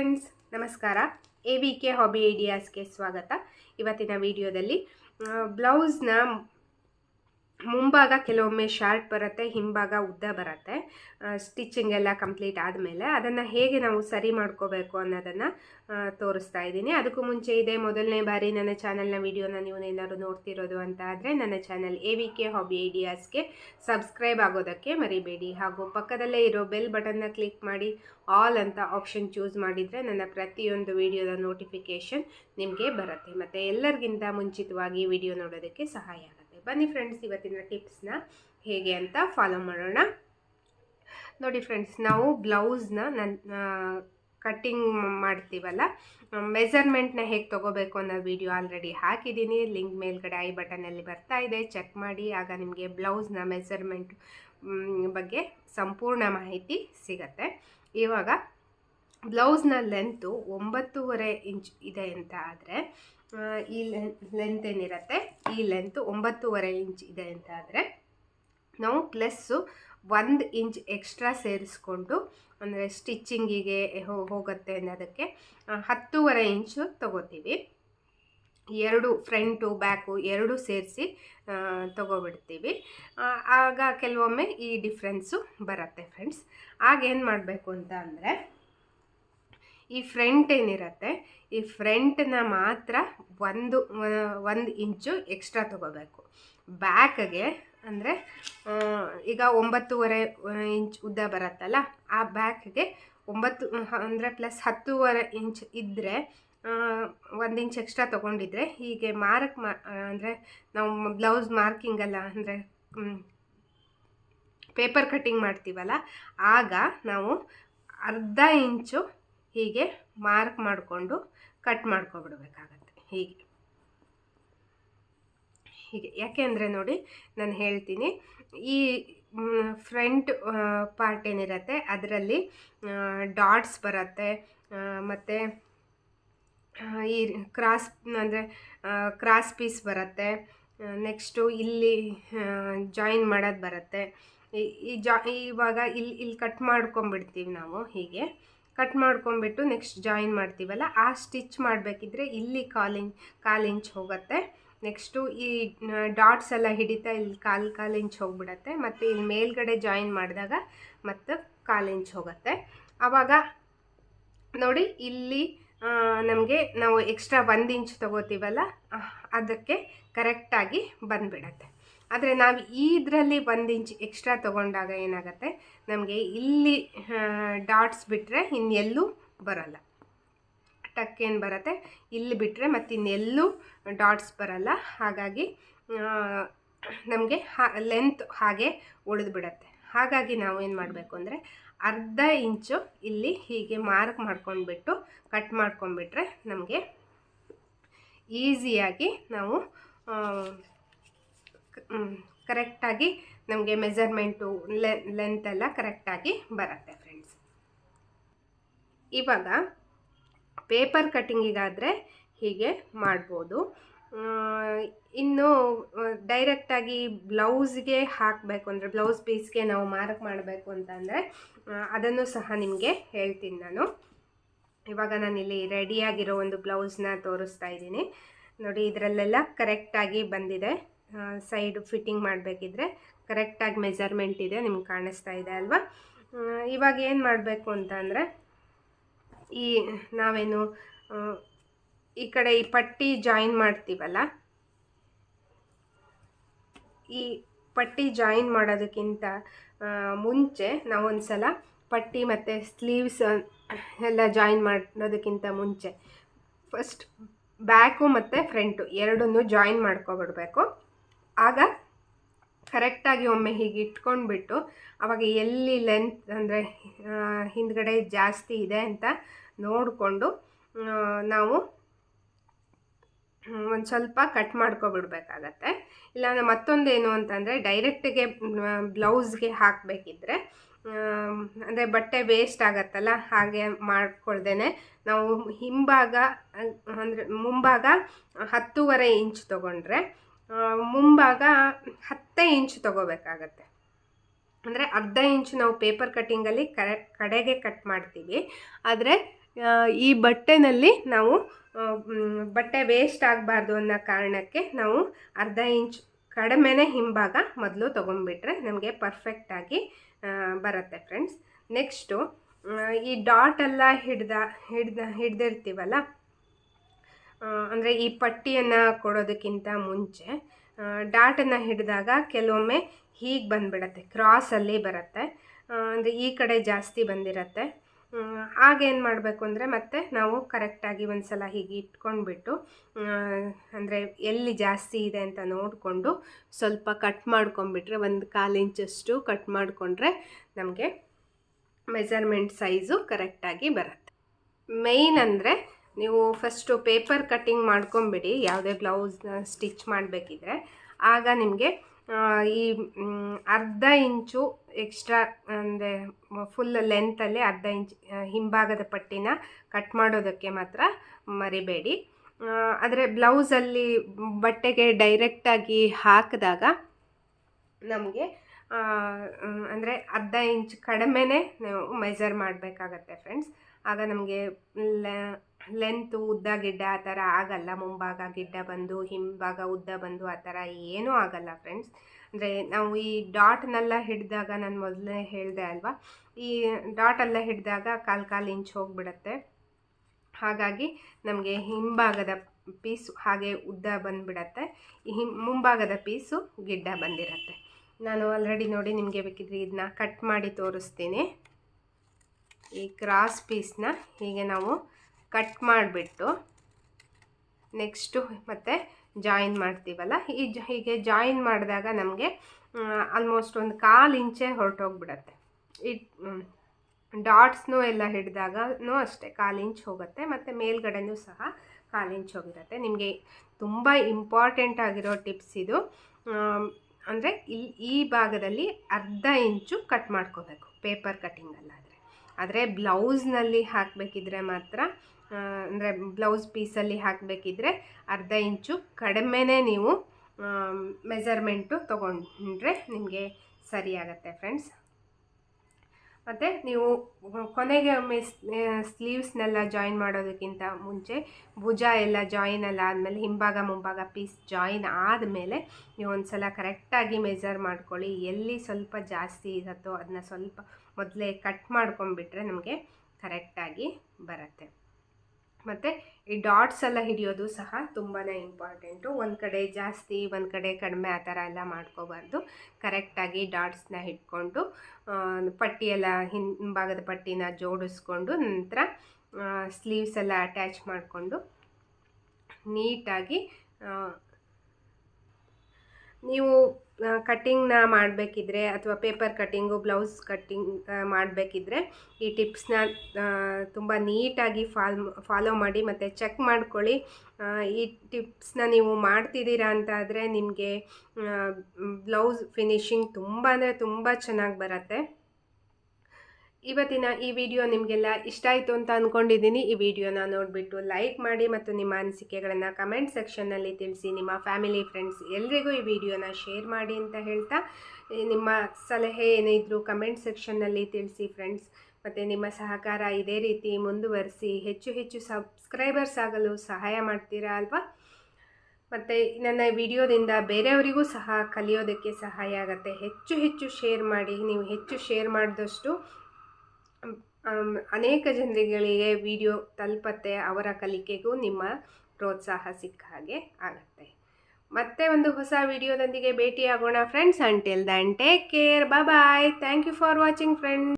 Friends ನಮಸ್ಕಾರ. A V K hobby ಐಡಿಯಾಸ್ಗೆ ಸ್ವಾಗತ. ಇವತ್ತಿನ ವಿಡಿಯೋದಲ್ಲಿ ಬ್ಲೌಸ್ನ ಮುಂಭಾಗ ಕೆಲವೊಮ್ಮೆ ಶಾರ್ಟ್ ಬರುತ್ತೆ, ಹಿಂಭಾಗ ಉದ್ದ ಬರುತ್ತೆ. ಸ್ಟಿಚಿಂಗ್ ಎಲ್ಲ ಕಂಪ್ಲೀಟ್ ಆದಮೇಲೆ ಅದನ್ನು ಹೇಗೆ ನಾವು ಸರಿ ಮಾಡ್ಕೋಬೇಕು ಅನ್ನೋದನ್ನು ತೋರಿಸ್ತಾ ಇದ್ದೀನಿ. ಅದಕ್ಕೂ ಮುಂಚೆ ಇದೆ ಮೊದಲನೇ ಬಾರಿ ನನ್ನ ಚಾನಲ್ನ ವಿಡಿಯೋನ ನೀವು ಏನಾದರೂ ನೋಡ್ತಿರೋದು ಅಂತ ಆದರೆ ನನ್ನ channel A V K hobby ಐಡಿಯಾಸ್ಗೆ subscribe ಆಗೋದಕ್ಕೆ ಮರಿಬೇಡಿ. ಹಾಗೂ ಪಕ್ಕದಲ್ಲೇ ಇರೋ ಬೆಲ್ ಬಟನ್ನ ಕ್ಲಿಕ್ ಮಾಡಿ, ಆಲ್ ಅಂತ ಆಪ್ಷನ್ ಚೂಸ್ ಮಾಡಿದರೆ ನನ್ನ ಪ್ರತಿಯೊಂದು ವಿಡಿಯೋದ ನೋಟಿಫಿಕೇಷನ್ ನಿಮಗೆ ಬರುತ್ತೆ. ಮತ್ತು ಎಲ್ಲರಿಗಿಂತ ಮುಂಚಿತವಾಗಿ ವಿಡಿಯೋ ನೋಡೋದಕ್ಕೆ ಸಹಾಯ ಆಗುತ್ತೆ. ಬನ್ನಿ ಫ್ರೆಂಡ್ಸ್ ಇವತ್ತಿನ ಟಿಪ್ಸ್ನ ಹೇಗೆ ಅಂತ ಫಾಲೋ ಮಾಡೋಣ. ನೋಡಿ ಫ್ರೆಂಡ್ಸ್ ನಾವು ಬ್ಲೌಸ್ನ ನನ್ನ ಕಟ್ಟಿಂಗ್ ಮಾಡ್ತೀವಲ್ಲ ಮೆಸರ್ಮೆಂಟ್ನ ಹೇಗೆ ತೊಗೋಬೇಕು ಅನ್ನೋ ವಿಡಿಯೋ ಆಲ್ರೆಡಿ ಹಾಕಿದ್ದೀನಿ. ಲಿಂಕ್ ಮೇಲ್ಗಡೆ ಐ ಬಟನಲ್ಲಿ ಬರ್ತಾ ಇದೆ ಚೆಕ್ ಮಾಡಿ. ಆಗ ನಿಮಗೆ ಬ್ಲೌಸ್ನ ಮೆಸರ್ಮೆಂಟ್ ಬಗ್ಗೆ ಸಂಪೂರ್ಣ ಮಾಹಿತಿ ಸಿಗತ್ತೆ. ಇವಾಗ ಬ್ಲೌಸ್ನ ಲೆಂತು ಒಂಬತ್ತೂವರೆ ಇಂಚ್ ಇದೆ ಅಂತ ಆದರೆ ಈ ಲೆಂತ್ ಏನಿರುತ್ತೆ? ಈ ಲೆಂತ್ ಒಂಬತ್ತೂವರೆ ಇಂಚ್ ಇದೆ ಅಂತ ಆದರೆ ನಾವು ಪ್ಲಸ್ಸು ಒಂದು ಇಂಚ್ ಎಕ್ಸ್ಟ್ರಾ ಸೇರಿಸ್ಕೊಂಡು, ಅಂದರೆ ಸ್ಟಿಚ್ಚಿಂಗಿಗೆ ಹೋಗುತ್ತೆ ಅನ್ನೋದಕ್ಕೆ ಹತ್ತೂವರೆ ಇಂಚು ತಗೋತೀವಿ. ಎರಡು ಫ್ರಂಟು ಬ್ಯಾಕು ಎರಡು ಸೇರಿಸಿ ತಗೋಬಿಡ್ತೀವಿ. ಆಗ ಕೆಲವೊಮ್ಮೆ ಈ ಡಿಫ್ರೆನ್ಸು ಬರುತ್ತೆ ಫ್ರೆಂಡ್ಸ್ ಆಗೇನು ಮಾಡಬೇಕು ಅಂತ ಅಂದರೆ ಈ ಫ್ರಂಟ್ ಏನಿರುತ್ತೆ, ಈ ಫ್ರಂಟ್ನ ಮಾತ್ರ ಒಂದು ಒಂದು ಇಂಚು ಎಕ್ಸ್ಟ್ರಾ ತೊಗೋಬೇಕು. ಬ್ಯಾಕ್ಗೆ ಅಂದರೆ ಈಗ ಒಂಬತ್ತೂವರೆ ಇಂಚ್ ಉದ್ದ ಬರುತ್ತಲ್ಲ, ಆ ಬ್ಯಾಕ್ಗೆ ಒಂಬತ್ತು ಅಂದರೆ ಪ್ಲಸ್ ಹತ್ತೂವರೆ ಇಂಚ್ ಇದ್ದರೆ ಒಂದು ಇಂಚ್ ಎಕ್ಸ್ಟ್ರಾ ತೊಗೊಂಡಿದ್ರೆ ಹೀಗೆ ಮಾರ್ಕ್ ಮಾ ಅಂದರೆ ನಾವು ಬ್ಲೌಸ್ ಮಾರ್ಕಿಂಗಲ್ಲ ಅಂದರೆ ಪೇಪರ್ ಕಟ್ಟಿಂಗ್ ಮಾಡ್ತೀವಲ್ಲ, ಆಗ ನಾವು ಅರ್ಧ ಇಂಚು ಹೀಗೆ ಮಾರ್ಕ್ ಮಾಡಿಕೊಂಡು ಕಟ್ ಮಾಡ್ಕೊಬಿಡ್ಬೇಕಾಗತ್ತೆ. ಹೀಗೆ. ಹೀಗೆ. ಯಾಕೆಂದರೆ ನೋಡಿ, ನಾನು ಹೇಳ್ತೀನಿ. ಈ ಫ್ರಂಟ್ ಪಾರ್ಟ್ ಏನಿರುತ್ತೆ, ಅದರಲ್ಲಿ ಡಾಟ್ಸ್ ಬರುತ್ತೆ ಮತ್ತು ಈ ಕ್ರಾಸ್ ಅಂದರೆ ಕ್ರಾಸ್ ಪೀಸ್ ಬರುತ್ತೆ ನೆಕ್ಸ್ಟು ಇಲ್ಲಿ ಜಾಯಿನ್ ಮಾಡೋದು ಬರುತ್ತೆ. ಈ ಜಾ ಇವಾಗ ಇಲ್ಲಿ ಇಲ್ಲಿ ಕಟ್ ಮಾಡ್ಕೊಂಬಿಡ್ತೀವಿ ನಾವು ಹೀಗೆ. ಕಟ್ ಮಾಡ್ಕೊಂಬಿಟ್ಟು ನೆಕ್ಸ್ಟ್ ಜಾಯಿನ್ ಮಾಡ್ತೀವಲ್ಲ, ಆ ಸ್ಟಿಚ್ ಮಾಡಬೇಕಿದ್ರೆ ಇಲ್ಲಿ ಕಾಲಿಂಚ್ ಕಾಲು ಇಂಚ್ ಹೋಗುತ್ತೆ. ನೆಕ್ಸ್ಟು ಈ ಡಾಟ್ಸ್ ಎಲ್ಲ ಹಿಡಿತಾ ಇಲ್ಲಿ ಕಾಲು ಕಾಲು ಇಂಚ್ ಹೋಗ್ಬಿಡತ್ತೆ. ಮತ್ತು ಇಲ್ಲಿ ಮೇಲ್ಗಡೆ ಜಾಯಿನ್ ಮಾಡಿದಾಗ ಮತ್ತು ಕಾಲು ಇಂಚ್ ಹೋಗುತ್ತೆ. ಆವಾಗ ನೋಡಿ ಇಲ್ಲಿ ನಮಗೆ ನಾವು ಎಕ್ಸ್ಟ್ರಾ ಒಂದು ಇಂಚ್ ತೊಗೋತೀವಲ್ಲ ಅದಕ್ಕೆ ಕರೆಕ್ಟಾಗಿ ಬಂದುಬಿಡತ್ತೆ. ಆದರೆ ನಾವು ಇದರಲ್ಲಿ ಒಂದು ಇಂಚ್ ಎಕ್ಸ್ಟ್ರಾ ತೊಗೊಂಡಾಗ ಏನಾಗುತ್ತೆ? ನಮಗೆ ಇಲ್ಲಿ ಡಾಟ್ಸ್ ಬಿಟ್ಟರೆ ಇನ್ನೆಲ್ಲೂ ಬರಲ್ಲ. ಟಕ್ ಏನು ಬರುತ್ತೆ? ಇಲ್ಲಿ ಬಿಟ್ಟರೆ ಮತ್ತು ಇನ್ನೆಲ್ಲೂ ಡಾಟ್ಸ್ ಬರಲ್ಲ. ಹಾಗಾಗಿ ನಮಗೆ ಹಾ ಲೆಂತ್ ಹಾಗೆ ಉಳಿದು ಬಿಡತ್ತೆ. ಹಾಗಾಗಿ ನಾವು ಏನು ಮಾಡಬೇಕು ಅಂದರೆ ಅರ್ಧ ಇಂಚು ಇಲ್ಲಿ ಹೀಗೆ ಮಾರ್ಕ್ ಮಾಡ್ಕೊಂಡ್ಬಿಟ್ಟು ಕಟ್ ಮಾಡ್ಕೊಂಡ್ಬಿಟ್ರೆ ನಮಗೆ ಈಸಿಯಾಗಿ ನಾವು ಕರೆಕ್ಟಾಗಿ ನಮಗೆ ಮೆಜರ್ಮೆಂಟು ಲೆ, ಲೆಂತ್ ಎಲ್ಲ ಕರೆಕ್ಟಾಗಿ ಬರುತ್ತೆ ಫ್ರೆಂಡ್ಸ್ ಇವಾಗ ಪೇಪರ್ ಕಟ್ಟಿಂಗಿಗಾದರೆ ಹೀಗೆ ಮಾಡ್ಬೋದು. ಇನ್ನು ಡೈರೆಕ್ಟಾಗಿ ಬ್ಲೌಸ್ಗೆ ಹಾಕಬೇಕು ಅಂದರೆ, ಬ್ಲೌಸ್ ಪೀಸ್ಗೆ ನಾವು ಮಾರ್ಕ್ ಮಾಡಬೇಕು ಅಂತಂದರೆ ಅದನ್ನು ಸಹ ನಿಮಗೆ ಹೇಳ್ತೀನಿ ನಾನು. ಇವಾಗ ನಾನಿಲ್ಲಿ ರೆಡಿಯಾಗಿರೋ ಒಂದು ಬ್ಲೌಸ್ನ ತೋರಿಸ್ತಾ ಇದ್ದೀನಿ. ನೋಡಿ, ಇದರಲ್ಲೆಲ್ಲ ಕರೆಕ್ಟಾಗಿ ಬಂದಿದೆ. ಸೈಡ್ ಫಿಟ್ಟಿಂಗ್ ಮಾಡಬೇಕಿದ್ರೆ ಕರೆಕ್ಟಾಗಿ ಮೆಜರ್ಮೆಂಟ್ ಇದೆ, ನಿಮ್ಗೆ ಕಾಣಿಸ್ತಾ ಇದೆ ಅಲ್ವಾ? ಇವಾಗ ಏನು ಮಾಡಬೇಕು ಅಂತ ಅಂದರೆ ಈ ನಾವೇನು ಈ ಕಡೆ ಈ ಪಟ್ಟಿ ಜಾಯಿನ್ ಮಾಡ್ತೀವಲ್ಲ? ಈ ಪಟ್ಟಿ ಜಾಯಿನ್ ಮಾಡೋದಕ್ಕಿಂತ ಮುಂಚೆ ನಾವೊಂದು ಸಲ ಪಟ್ಟಿ ಮತ್ತು ಸ್ಲೀವ್ಸ್ ಎಲ್ಲ ಜಾಯಿನ್ ಮಾಡೋದಕ್ಕಿಂತ ಮುಂಚೆ ಫಸ್ಟ್ ಬ್ಯಾಕು ಮತ್ತು ಫ್ರಂಟು ಎರಡನ್ನೂ ಜಾಯಿನ್ ಮಾಡ್ಕೊಬಿಡ್ಬೇಕು. ಆಗ ಕರೆಕ್ಟಾಗಿ ಒಮ್ಮೆ ಹೀಗೆ ಇಟ್ಕೊಂಡ್ಬಿಟ್ಟು ಆವಾಗ ಎಲ್ಲಿ ಲೆಂತ್ ಅಂದರೆ ಹಿಂದ್ಗಡೆ ಜಾಸ್ತಿ ಇದೆ ಅಂತ ನೋಡಿಕೊಂಡು ನಾವು ಒಂದು ಸ್ವಲ್ಪ ಕಟ್ ಮಾಡ್ಕೊಬಿಡ್ಬೇಕಾಗತ್ತೆ. ಇಲ್ಲಾಂದರೆ ಮತ್ತೊಂದೇನು ಅಂತಂದರೆ ಡೈರೆಕ್ಟಿಗೆ ಬ್ಲೌಸ್ಗೆ ಹಾಕಬೇಕಿದ್ರೆ ಅಂದರೆ ಬಟ್ಟೆ ವೇಸ್ಟ್ ಆಗತ್ತಲ್ಲ, ಹಾಗೆ ಮಾಡ್ಕೊಳ್ದೇನೆ ನಾವು ಹಿಂಭಾಗ, ಅಂದರೆ ಮುಂಭಾಗ ಹತ್ತೂವರೆ ಇಂಚ್ ತೊಗೊಂಡ್ರೆ ಮುಂಭಾಗ ಹತ್ತು ಇಂಚ್ ತಗೋಬೇಕಾಗತ್ತೆ. ಅಂದರೆ ಅರ್ಧ ಇಂಚು ನಾವು ಪೇಪರ್ ಕಟ್ಟಿಂಗಲ್ಲಿ ಕರೆ, ಕಡೆಗೆ ಕಟ್ ಮಾಡ್ತೀವಿ. ಆದರೆ ಈ ಬಟ್ಟೆನಲ್ಲಿ ನಾವು ಬಟ್ಟೆ ವೇಸ್ಟ್ ಆಗಬಾರ್ದು ಅನ್ನೋ ಕಾರಣಕ್ಕೆ ನಾವು ಅರ್ಧ ಇಂಚ್ ಕಡಿಮೆನೇ ಹಿಂಭಾಗ ಮೊದಲು ತೊಗೊಂಡ್ಬಿಟ್ರೆ ನಮಗೆ ಪರ್ಫೆಕ್ಟಾಗಿ ಬರುತ್ತೆ ಫ್ರೆಂಡ್ಸ್ ನೆಕ್ಸ್ಟು ಈ ಡಾಟ್ ಎಲ್ಲ ಹಿಡ್ದ ಹಿಡ್ದ, ಹಿಡ್ದಿರ್ತೀವಲ್ಲ? ಅಂದರೆ ಈ ಪಟ್ಟಿಯನ್ನು ಕೊಡೋದಕ್ಕಿಂತ ಮುಂಚೆ ಡಾಟನ್ನು ಹಿಡಿದಾಗ ಕೆಲವೊಮ್ಮೆ ಹೀಗೆ ಬಂದುಬಿಡತ್ತೆ ಕ್ರಾಸಲ್ಲಿ ಬರುತ್ತೆ ಅಂದರೆ ಈ ಕಡೆ ಜಾಸ್ತಿ ಬಂದಿರತ್ತೆ. ಆಗೇನು ಮಾಡಬೇಕು ಅಂದರೆ ಮತ್ತೆ ನಾವು ಕರೆಕ್ಟಾಗಿ ಒಂದು ಸಲ ಹೀಗೆ ಇಟ್ಕೊಂಡ್ಬಿಟ್ಟು ಅಂದರೆ ಎಲ್ಲಿ ಜಾಸ್ತಿ ಇದೆ ಅಂತ ನೋಡಿಕೊಂಡು ಸ್ವಲ್ಪ ಕಟ್ ಮಾಡ್ಕೊಂಬಿಟ್ರೆ ಒಂದು ಕಾಲು ಇಂಚಷ್ಟು ಕಟ್ ಮಾಡಿಕೊಂಡ್ರೆ ನಮಗೆ ಮೆಜರ್ಮೆಂಟ್ ಸೈಜು ಕರೆಕ್ಟಾಗಿ ಬರುತ್ತೆ. ಮೇಯ್ನ್ ಅಂದರೆ ನೀವು ಫಸ್ಟು ಪೇಪರ್ ಕಟ್ಟಿಂಗ್ ಮಾಡ್ಕೊಂಬಿಡಿ, ಯಾವುದೇ ಬ್ಲೌಸ್ನ ಸ್ಟಿಚ್ ಮಾಡಬೇಕಿದ್ರೆ. ಆಗ ನಿಮಗೆ ಈ ಅರ್ಧ ಇಂಚು ಎಕ್ಸ್ಟ್ರಾ ಅಂದರೆ ಫುಲ್ ಲೆಂತಲ್ಲಿ ಅರ್ಧ ಇಂಚ್ ಹಿಂಭಾಗದ ಪಟ್ಟಿನ ಕಟ್ ಮಾಡೋದಕ್ಕೆ ಮಾತ್ರ ಮರಿಬೇಡಿ. ಆದರೆ ಬ್ಲೌಸಲ್ಲಿ ಬಟ್ಟೆಗೆ ಡೈರೆಕ್ಟಾಗಿ ಹಾಕಿದಾಗ ನಮಗೆ ಅಂದರೆ ಅರ್ಧ ಇಂಚ್ ಕಡಿಮೆನೇ ನಾವು ಮೆಜರ್ ಮಾಡಬೇಕಾಗತ್ತೆ ಫ್ರೆಂಡ್ಸ್ ಆಗ ನಮಗೆ ಲೆಂತು ಉದ್ದ ಗಿಡ್ಡ ಆ ಥರ ಆಗಲ್ಲ. ಮುಂಭಾಗ ಗಿಡ್ಡ ಬಂದು, ಹಿಂಭಾಗ ಉದ್ದ ಬಂದು ಆ ಥರ ಏನೂ ಆಗಲ್ಲ ಫ್ರೆಂಡ್ಸ್ ಅಂದರೆ ನಾವು ಈ ಡಾಟ್ನೆಲ್ಲ ಹಿಡಿದಾಗ ನಾನು ಮೊದಲೇ ಹೇಳಿದೆ ಅಲ್ವಾ? ಈ ಡಾಟೆಲ್ಲ ಹಿಡಿದಾಗ ಕಾಲು ಕಾಲು ಇಂಚ್ ಹೋಗಿಬಿಡತ್ತೆ. ಹಾಗಾಗಿ ನಮಗೆ ಹಿಂಭಾಗದ ಪೀಸು ಹಾಗೆ ಉದ್ದ ಬಂದುಬಿಡತ್ತೆ. ಹಿಂ ಮುಂಭಾಗದ ಪೀಸು ಗಿಡ್ಡ ಬಂದಿರತ್ತೆ. ನಾನು ಆಲ್ರೆಡಿ ನೋಡಿ ನಿಮಗೆ ಬೇಕಿದ್ರೆ ಇದನ್ನ ಕಟ್ ಮಾಡಿ ತೋರಿಸ್ತೀನಿ. ಈ ಕ್ರಾಸ್ ಪೀಸ್ನ ಹೀಗೆ ನಾವು ಕಟ್ ಮಾಡಿಬಿಟ್ಟು ನೆಕ್ಸ್ಟು ಮತ್ತು ಜಾಯಿನ್ ಮಾಡ್ತೀವಲ್ಲ? ಈ ಜ ಹೀಗೆ ಜಾಯಿನ್ ಮಾಡಿದಾಗ ನಮಗೆ ಆಲ್ಮೋಸ್ಟ್ ಒಂದು ಕಾಲು ಇಂಚೆ ಹೊರಟೋಗ್ಬಿಡತ್ತೆ. ಈ ಡಾಟ್ಸ್ನೂ ಎಲ್ಲ ಹಿಡಿದಾಗೂ ಅಷ್ಟೇ ಕಾಲು ಇಂಚ್ ಹೋಗುತ್ತೆ, ಮತ್ತು ಮೇಲ್ಗಡೆನೂ ಸಹ ಕಾಲು ಇಂಚ್ ಹೋಗಿರುತ್ತೆ. ನಿಮಗೆ ತುಂಬ ಇಂಪಾರ್ಟೆಂಟ್ ಆಗಿರೋ ಟಿಪ್ಸ್ ಇದು. ಅಂದರೆ ಈ ಈ ಭಾಗದಲ್ಲಿ ಅರ್ಧ ಇಂಚು ಕಟ್ ಮಾಡ್ಕೋಬೇಕು ಪೇಪರ್ ಕಟ್ಟಿಂಗಲ್ಲಾದರೆ ಆದರೆ ಬ್ಲೌಸ್ನಲ್ಲಿ ಹಾಕಬೇಕಿದ್ರೆ ಮಾತ್ರ ಅಂದರೆ ಬ್ಲೌಸ್ ಪೀಸಲ್ಲಿ ಹಾಕಬೇಕಿದ್ರೆ ಅರ್ಧ ಇಂಚು ಕಡಿಮೆನೇ ನೀವು ಮೆಜರ್ಮೆಂಟು ತೊಗೊಂಡ್ರೆ ನಿಮಗೆ ಸರಿಯಾಗತ್ತೆ ಫ್ರೆಂಡ್ಸ್ ಮತ್ತು ನೀವು ಕೊನೆಗೆ ಒಮ್ಮೆ ಸ್ಲೀವ್ಸ್ನೆಲ್ಲ ಜಾಯಿನ್ ಮಾಡೋದಕ್ಕಿಂತ ಮುಂಚೆ ಭುಜ ಎಲ್ಲ ಜಾಯಿನ್ ಎಲ್ಲ ಆದಮೇಲೆ ಹಿಂಭಾಗ ಮುಂಭಾಗ ಪೀಸ್ ಜಾಯಿನ್ ಆದಮೇಲೆ ನೀವು ಒಂದು ಸಲ ಕರೆಕ್ಟಾಗಿ ಮೆಜರ್ ಮಾಡ್ಕೊಳ್ಳಿ. ಎಲ್ಲಿ ಸ್ವಲ್ಪ ಜಾಸ್ತಿ ಇರುತ್ತೋ ಅದನ್ನ ಸ್ವಲ್ಪ ಮೊದಲೇ ಕಟ್ ಮಾಡ್ಕೊಂಡ್ಬಿಟ್ರೆ ನಮಗೆ ಕರೆಕ್ಟಾಗಿ ಬರುತ್ತೆ. ಮತ್ತು ಈ ಡಾಟ್ಸ್ ಎಲ್ಲ ಹಿಡಿಯೋದು ಸಹ ತುಂಬಾ ಇಂಪಾರ್ಟೆಂಟು. ಒಂದು ಕಡೆ ಜಾಸ್ತಿ, ಒಂದು ಕಡೆ ಕಡಿಮೆ ಆ ಥರ ಎಲ್ಲ ಮಾಡ್ಕೋಬಾರ್ದು. ಕರೆಕ್ಟಾಗಿ ಡಾಟ್ಸ್ನ ಹಿಡ್ಕೊಂಡು ಪಟ್ಟಿಯೆಲ್ಲ ಹಿಂಭಾಗದ ಪಟ್ಟಿನ ಜೋಡಿಸ್ಕೊಂಡು, ನಂತರ ಸ್ಲೀವ್ಸ್ ಎಲ್ಲ ಅಟ್ಯಾಚ್ ಮಾಡಿಕೊಂಡು, ನೀಟಾಗಿ ನೀವು ಕಟ್ಟಿಂಗ್ನ ಮಾಡಬೇಕಿದ್ರೆ ಅಥವಾ ಪೇಪರ್ ಕಟ್ಟಿಂಗು ಬ್ಲೌಸ್ ಕಟ್ಟಿಂಗ್ ಮಾಡಬೇಕಿದ್ರೆ ಈ ಟಿಪ್ಸ್ನ ತುಂಬ ನೀಟಾಗಿ ಫಾಲ್ ಫಾಲೋ ಮಾಡಿ ಮತ್ತು ಚೆಕ್ ಮಾಡ್ಕೊಳ್ಳಿ. ಈ ಟಿಪ್ಸ್ನ ನೀವು ಮಾಡ್ತಿದ್ದೀರಾ ಅಂತ ಆದರೆ ನಿಮಗೆ ಬ್ಲೌಸ್ ಫಿನಿಶಿಂಗ್ ತುಂಬ ಅಂದರೆ ತುಂಬ ಚೆನ್ನಾಗಿ ಬರುತ್ತೆ. ಇವತ್ತಿನ ಈ ವಿಡಿಯೋ ನಿಮಗೆಲ್ಲ ಇಷ್ಟ ಆಯಿತು ಅಂತ ಅಂದ್ಕೊಂಡಿದ್ದೀನಿ ಈ ವಿಡಿಯೋನ ನೋಡಿಬಿಟ್ಟು ಲೈಕ್ ಮಾಡಿ ಮತ್ತು ನಿಮ್ಮ ಅನಿಸಿಕೆಗಳನ್ನು ಕಮೆಂಟ್ ಸೆಕ್ಷನ್ನಲ್ಲಿ ತಿಳಿಸಿ, ನಿಮ್ಮ ಫ್ಯಾಮಿಲಿ ಫ್ರೆಂಡ್ಸ್ ಎಲ್ರಿಗೂ ಈ ವಿಡಿಯೋನ ಶೇರ್ ಮಾಡಿ ಅಂತ ಹೇಳ್ತಾ, ನಿಮ್ಮ ಸಲಹೆ ಏನೇ ಇದ್ದರೂ ಕಮೆಂಟ್ ಸೆಕ್ಷನ್ನಲ್ಲಿ ತಿಳಿಸಿ ಫ್ರೆಂಡ್ಸ್ ಮತ್ತು ನಿಮ್ಮ ಸಹಕಾರ ಇದೇ ರೀತಿ ಮುಂದುವರಿಸಿ, ಹೆಚ್ಚು ಹೆಚ್ಚು ಸಬ್ಸ್ಕ್ರೈಬರ್ಸ್ ಆಗಲು ಸಹಾಯ ಮಾಡ್ತೀರಾ ಅಲ್ವಾ? ಮತ್ತು ನನ್ನ ವಿಡಿಯೋದಿಂದ ಬೇರೆಯವರಿಗೂ ಸಹ ಕಲಿಯೋದಕ್ಕೆ ಸಹಾಯ ಆಗುತ್ತೆ. ಹೆಚ್ಚು ಹೆಚ್ಚು ಶೇರ್ ಮಾಡಿ, ನೀವು ಹೆಚ್ಚು ಶೇರ್ ಮಾಡಿದಷ್ಟು ಅನೇಕ ಜನರುಗಳಿಗೆ ವಿಡಿಯೋ ತಲುಪತ್ತೆ, ಅವರ ಕಲಿಕೆಗೂ ನಿಮ್ಮ ಪ್ರೋತ್ಸಾಹ ಸಿಕ್ಕ ಹಾಗೆ ಆಗುತ್ತೆ. ಮತ್ತೆ ಒಂದು ಹೊಸ ವಿಡಿಯೋದೊಂದಿಗೆ ಭೇಟಿಯಾಗೋಣ friends until then take care bye thank you for watching friends